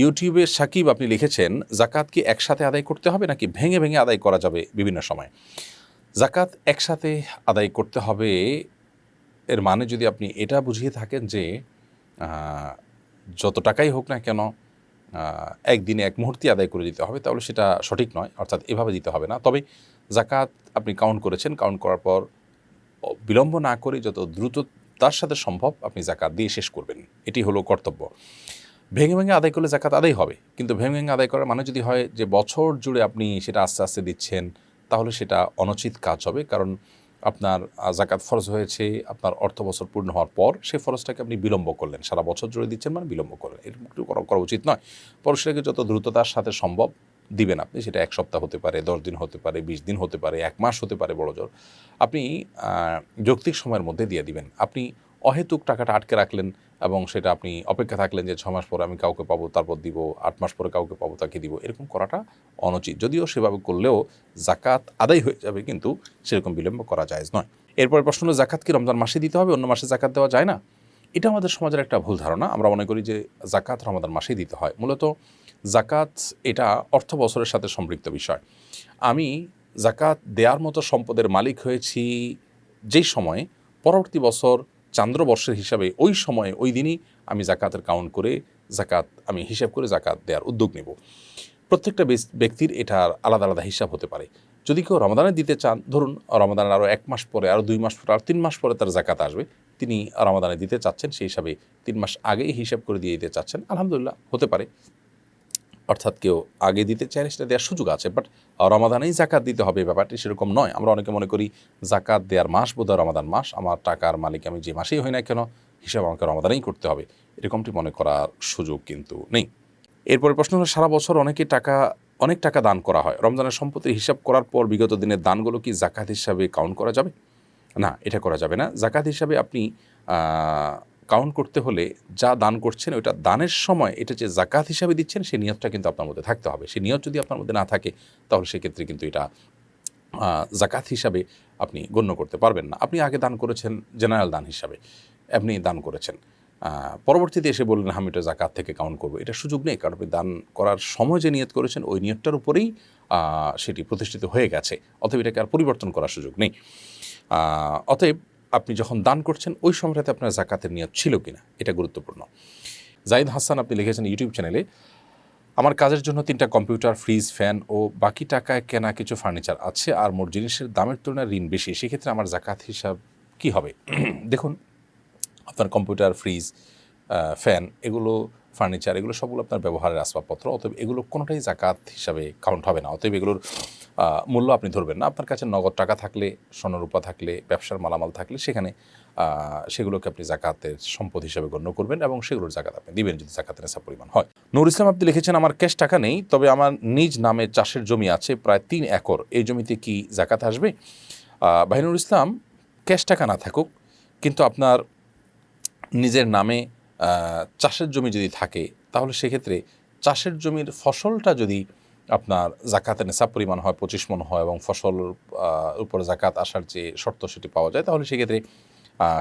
ইউটিউবে সাকিব আপনি লিখেছেন, জাকাত কি একসাথে আদায় করতে হবে নাকি ভেঙে ভেঙে আদায় করা যাবে বিভিন্ন সময়? জাকাত একসাথে আদায় করতে হবে, এর মানে যদি আপনি এটা বুঝিয়ে থাকেন যে যত টাকাই হোক না কেন একদিনে এক মুহূর্তে আদায় করে দিতে হবে, তাহলে সেটা সঠিক নয়, অর্থাৎ এভাবে দিতে হবে না। তবে জাকাত আপনি কাউন্ট করেছেন কাউন্ট করার পর বিলম্ব না করে যত দ্রুততার সাথে সম্ভব আপনি জাকাত দিয়ে শেষ করবেন। এটি হলো কর্তব্য। ভেঙে ভেঙে আদায় করলে জাকাত আদায় হবে। কিন্তু ভেঙে ভেঙে আদায় করার মানে যদি হয় যে বছর জুড়ে আপনি সেটা আস্তে আস্তে দিচ্ছেন, তাহলে সেটা অনুচিত কাজ হবে। কারণ আপনার জাকাত ফরজ হয়েছে, আপনার অর্থ বছর পূর্ণ হওয়ার পর সেই ফরজটাকে আপনি বিলম্ব করলেন। সারা বছর জুড়ে দিচ্ছেন মানে বিলম্ব করলেন। এরকম একটু করা উচিত নয়। পর সেটাকে যত দ্রুততার সাথে সম্ভব দিবেন আপনি। সেটা এক সপ্তাহ হতে পারে, দশ দিন হতে পারে, বিশ দিন হতে পারে, এক মাস হতে পারে, বড় জোর। আপনি যৌক্তিক সময়ের মধ্যে দিয়ে দিবেন। আপনি অহেতুক টাকাটা আটকে রাখলেন এবং সেটা আপনি অপেক্ষা থাকলেন যে ছ মাস পরে আমি কাউকে পাবো, তারপর দিব, আট মাস পরে কাউকে পাবো, তাকে দিব। এরকম করাটা অনুচিত। যদিও সেভাবে করলেও জাকাত আদায় হয়ে যাবে, কিন্তু সেরকম বিলম্ব করা যায় নয়। এরপরে প্রশ্ন হলো, জাকাত কি রমজান মাসে দিতে হবে? অন্য মাসে জাকাত দেওয়া যায় না? এটা আমাদের সমাজের একটা ভুল ধারণা। আমরা মনে করি যে জাকাত রমাদান মাসেই দিতে হয়। মূলত জাকাত এটা অর্থ বছরের সাথে সম্পৃক্ত বিষয়। আমি জাকাত দেওয়ার মতো সম্পদের মালিক হয়েছি যেই সময়ে পরবর্তী বছর চান্দ্রবর্ষের হিসাবে ওই সময়ে, ওই দিনই আমি জাকাতের কাউন্ট করে জাকাত, আমি হিসাব করে জাকাত দেওয়ার উদ্যোগ নেব। প্রত্যেকটা ব্যক্তির এটার আলাদা আলাদা হিসাব হতে পারে। যদি কেউ রমাদানে দিতে চান, ধরুন রমাদানের আরও এক মাস পরে আরও দুই মাস পরে, আর তিন মাস পরে তার জাকাত আসবে, তিনি রমাদানে দিতে চাচ্ছেন, সেই হিসাবে তিন মাস আগেই হিসাব করে দিয়ে দিতে চাচ্ছেন, আলহামদুলিল্লাহ, হতে পারে। অর্থাৎ কেউ আগে দিতে চাইলে সেটা দেওয়ার সুযোগ আছে বাট রমাদানেই জাকাত দিতে হবে ব্যাপারটি সেরকম নয়। আমরা অনেকে মনে করি জাকাত দেওয়ার মাস বোধহয় রমাদান মাস, আমার টাকার মালিক আমি যে মাসেই হই না কেন, হিসাব আমাকে রমাদানেই করতে হবে। এরকমটি মনে করার সুযোগ কিন্তু নেই। এরপরে প্রশ্ন হলো, সারা বছর অনেকে টাকা, অনেক টাকা দান করা হয়। রমজানের সম্পত্তির হিসাব করার পর বিগত দিনের দানগুলো কি জাকাত হিসাবে কাউন্ট করা যাবে? না, এটা করা যাবে না। জাকাত হিসাবে আপনি কাউন্ট করতে হলে যা দান করছেন, ওইটা দানের সময় এটা যে জাকাত হিসাবে দিচ্ছেন, সেই নিয়তটা কিন্তু আপনার মধ্যে থাকতে হবে। সেই নিয়ত যদি আপনার মধ্যে না থাকে, তাহলে সেক্ষেত্রে কিন্তু এটা জাকাত হিসাবে আপনি গণ্য করতে পারবেন না। আপনি আগে দান করেছেন জেনারেল দান হিসাবে। আপনি দান করেছেন। পরবর্তীতে এসে বললেন, আমি এটা জাকাত থেকে কাউন্ট করব। এটা সুযোগ নেই, কারণ আপনি দান করার সময় যে নিয়ত করেছেন, ওই নিয়তটার উপরেই সেটি প্রতিষ্ঠিত হয়ে গেছে। অতএব এটাকে আর পরিবর্তন করার সুযোগ নেই। অতএব আপনি যখন দান করছেন, ওই সময়টাতে আপনার জাকাতের নিয়ত ছিল কিনা? এটা গুরুত্বপূর্ণ। জাহিদ হাসান, আপনি লিখেছেন ইউটিউব চ্যানেলে, আমার কাজের জন্য তিনটা কম্পিউটার, ফ্রিজ, ফ্যান ও বাকি টাকায় কেনা কিছু ফার্নিচার আছে, আর মোট জিনিসের দামের তুলনায় ঋণ বেশি। সেক্ষেত্রে আমার জাকাত হিসাব কি হবে? দেখুন, আপনার কম্পিউটার, ফ্রিজ ফ্যান, এগুলো ফার্নিচার, এগুলো সবগুলো আপনার ব্যবহারের আসবাবপত্র, অতএব এগুলো কোনোটাই জাকাত হিসাবে কাউন্ট হবে না। অতএব এগুলোর মূল্য আপনি ধরবেন না। আপনার কাছে নগদ টাকা থাকলে স্বর্ণরূপা থাকলে, ব্যবসার মালামাল থাকলে সেখানে সেগুলোকে আপনি জাকাতের সম্পদ হিসাবে গণ্য করবেন এবং সেগুলোর জাকাত আপনি দিবেন যদি জাকাতের নেশা পরিমাণ হয়। নুর ইসলাম, আপনি লিখেছেন, আমার ক্যাশ টাকা নেই, তবে আমার নিজ নামে চাষের জমি আছে, প্রায় তিন একর। এই জমিতে কি জাকাত আসবে? বাহিনুর ইসলাম, ক্যাশ টাকা না থাকুক, কিন্তু আপনার নিজের নামে চাষের জমি যদি থাকে, তাহলে সেক্ষেত্রে চাষের জমির ফসলটা যদি আপনার জাকাতের নেশাব পরিমাণ হয়, পঁচিশ মন হয় এবং ফসল উপরে জাকাত আসার যে শর্ত সেটি পাওয়া যায়, তাহলে সেক্ষেত্রে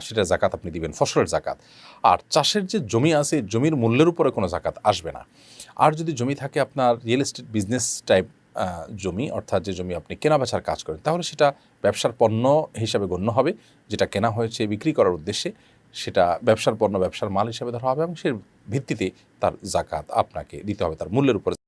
সেটা জাকাত আপনি দিবেন, ফসলের জাকাত। আর চাষের যে জমি আছে, জমির মূল্যের উপরে কোনো জাকাত আসবে না। আর যদি জমি থাকে আপনার রিয়েল এস্টেট বিজনেস টাইপ জমি, অর্থাৎ যে জমি আপনি কেনা বেচার কাজ করেন, তাহলে সেটা ব্যবসার পণ্য হিসাবে গণ্য হবে, যেটা কেনা হয়েছে বিক্রি করার উদ্দেশ্যে, সেটা ব্যবসার পণ্য, ব্যবসার মাল হিসাবে ধরা হবে এবং সে ভিত্তিতে তার জাকাত আপনাকে দিতে হবে, তার মূল্যের উপরে